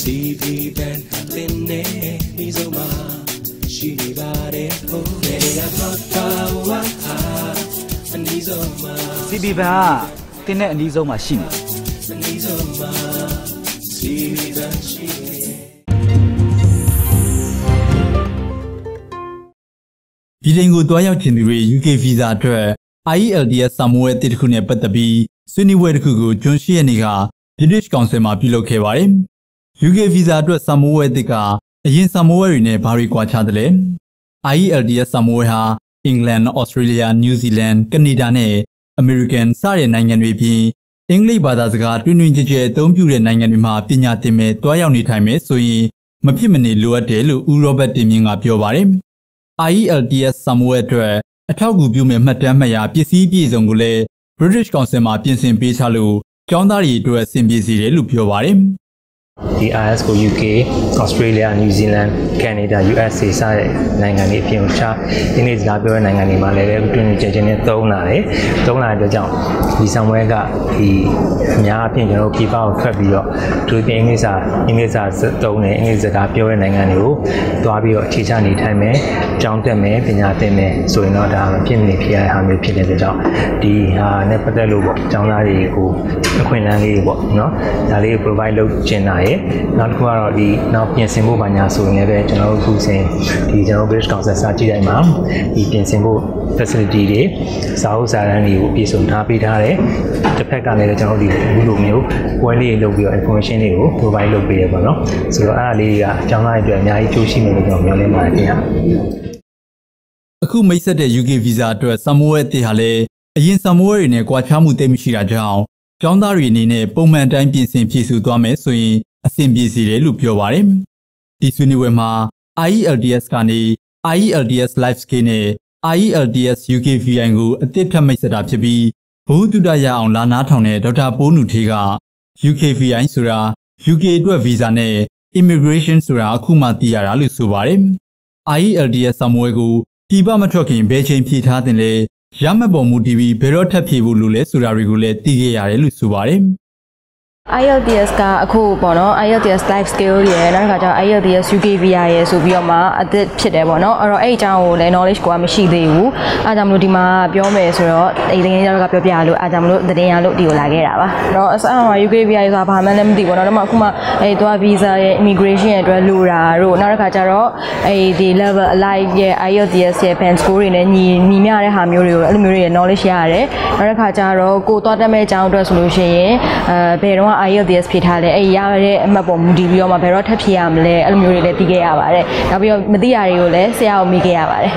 CV ဘန်တင်နေဒီဆုံးမှာရှိနေပါတယ်ဟိုဘယ်ရတော့ကာဝါအနီးဆုံးမှာ CB ဘန်ကတင်းတဲ့အနည်းဆုံးမှာရှိနေတယ်အနီးဆုံးမှာ CV ဘန်ရှိနေဗြိတိန်ကိုတွားရောက်ခြင်းသူတွေ UK visa အတွက် IELTS စာမိုးဝဲတစ်တစ်ခုနဲ့ပတ်သက်ပြီးဆွေးနွေးပွဲတစ်ခုကိုဂျွန်ရှိယနေ့က British Council မှာပြုလုပ်ခဲ့ပါတယ်။ UK visa အတွက်စာမိုးဝဲတစ်ကအရင်စာမိုးဝဲတွေနဲ့ဘာတွေကွာခြားသလဲ။ IELTS စာမိုးဝဲဟာအင်္ဂလန်၊ဩစတြေးလျ၊နယူးဇီလန်၊ကနေဒါနဲ့အမေရိကန်စတဲ့နိုင်ငံတွေပြင်အင်္ဂလိပ်ဘာသာစကားတွင်တွင်ကြဲကြဲအသုံးပြုတဲ့နိုင်ငံတွေမှာပညာသင်မဲ့တွားရောက်နေထိုင်မဲ့ဆိုရင်မဖြစ်မနေလိုအပ်တယ်လို့ဦးရောဘတ်တင်မြင့်ကပြောပါတယ်။ IELTS စာမိုးအတွက်အထောက်အကူပြုမဲ့မှတ်တမ်းမှတ်ရာပစ္စည်းပြည့်စုံကိုလည်း British Council မှာပြင်ဆင်ပေးချလို့ကျောင်းသားတွေအတွက်အဆင်ပြေစေတယ်လို့ပြောပါတယ်။ ဒီ IS ကို UK, Australia, New Zealand, Canada, USA စတဲ့နိုင်ငံတွေအပြင်အခြားအင်္ဂလိပ်စကားပြောတဲ့နိုင်ငံတွေမှာလည်းတွင်တွင်ကျယ်ကျယ်နဲ့သုံးလာတယ်။သုံးလာတဲ့အတွက်ကြောင့်ဒီဆံပွဲကဒီအများအပြားကျွန်တော်တို့ပြည်ပကိုထွက်ပြီးတော့သူတို့အင်္ဂလိပ်စာအင်္ဂလိပ်စာသုံးတယ်အင်္ဂလိပ်စကားပြောတဲ့နိုင်ငံတွေကိုတွားပြီးတော့အခြေချနေထိုင်မယ်၊ကျောင်းတက်မယ်၊ပညာသင်မယ်ဆိုရင်တော့ဒါမဖြစ်မနေဖြစ်ရတဲ့ဟာမျိုးဖြစ်တဲ့အတွက်ကြောင့်ဒီဟာနဲ့ပတ်သက်လို့ပေါ့ကျောင်းသားတွေကိုအခွင့်အလမ်းလေးပေါ့နော်ဒါလေး provide လုပ်ချင်တာရယ်နောက်တစ်ခုကတော့ဒီနောက်ပြင်ဆင်ဖို့ဘာညာဆိုရင်လည်းပဲကျွန်တော်တို့အခုစဉ်ဒီကျွန်တော် British Council စာကြည့်တိုင်းမှာဒီပြင်ဆင်ဖို့ facility တွေစာအုပ်စာတမ်းတွေကိုပြည်စုံထားပေးထားတယ်တစ်ဖက်ကလည်းကျွန်တော်တို့ဒီအခုလိုမျိုးပွဲလေးတွေလုပ်ပြီးတော့ information တွေကို provide လုပ်ပေးရပါတော့ဆိုတော့အဲ့ဒါလေးကအကြောင်းသားတွေအတွက်အများကြီးကျိုးရှိမယ်လို့ကျွန်တော်မျှော်လင့်ပါတယ်ခင်ဗျာအခုမိတ်ဆက်တဲ့ UK visa အတွက်ဆမ်မိုးဝဲတစ်ဟာလည်းအရင်ဆမ်မိုးဝဲတွေနဲ့ကွာခြားမှုသိပ်မရှိတာကြောင့်ကျောင်းသားတွေအနေနဲ့ပုံမှန်တိုင်းပြင်ဆင်ဖြည့်ဆူသွားမယ်ဆိုရင် အဆင်ပြေစေတယ်လို့ပြောပါတယ်။ဒီဆွေးနွေးပွဲမှာ IELTS ကနေ IELTS Life Skill နဲ့ IELTS UKVI ကိုအသစ်ထပ်မိတ်ဆက်တာဖြစ်ပြီးဘုဟုတုတရအောင်လာနားထောင်တဲ့ဒေါက်တာပိုးနူထေးက UKVI ဆိုတာ UK အတွက်ဗီဇာနဲ့ Immigration ဆိုတာအခုမှသိရတာလို့ဆိုပါတယ်။ IELTS ဆာမွဲကိုပြည်ပမထွက်ခင်ဘယ်ချိန်ဖြည့်ထားတင်လဲရမှတ်ပေါ်မူတည်ပြီးဘယ်တော့ထပ်ဖြည့်ဖို့လိုလဲဆိုတာတွေကိုလည်းသိခဲ့ရတယ်လို့ဆိုပါတယ်။ IELTS ကအခုပေါ့နော် IELTS life skill ရယ်နောက်တစ်ခါကျတော့ IELTS UKVR ရယ်ဆိုပြီးတော့မှအသစ်ဖြစ်တယ်ပေါ့နော်အဲ့တော့အဲ့အကြောင်းကိုလည်း knowledge ကိုမရှိသေးဘူးအားကြောင့်မလို့ဒီမှာပြောမယ်ဆိုတော့အဲ့ဒီငယ်ကြောက်ကပြောပြလို့အားကြောင့်မလို့သတင်းရလို့ဒီကိုလာခဲ့တာပါအဲ့တော့အစအမှာ UKVR ဆိုတာဘာမှလည်းမသိဘူးပေါ့နော်ဒါမှအခုမှအဲ့သွား visa ရဲ့ immigration ရဲ့အတွက်လိုတာတို့နောက်တစ်ခါကျတော့အဲ့ဒီ level alive ရဲ့ IELTS ရဲ့ band score တွေနဲ့ညီညီမျှတဲ့ဟာမျိုးတွေကိုအဲ့လိုမျိုးတွေ knowledge ရရတယ်နောက်တစ်ခါကျတော့ကိုသွားတက်မဲ့အကြောင်းအတွက်ဆိုလို့ရှိရင်အဲဘယ်တော့ IELTS ဖြေထားလဲအဲ့ရရတဲ့အမှတ်ပေါ်မူတည်ပြီးတော့မှဘယ်တော့ထပ်ဖြေရမလဲအဲ့လိုမျိုးတွေလည်းသိခဲ့ရပါတယ်နောက်ပြီးတော့မသိရတွေကိုလည်းဆရာကိုမေးခဲ့ရပါတယ်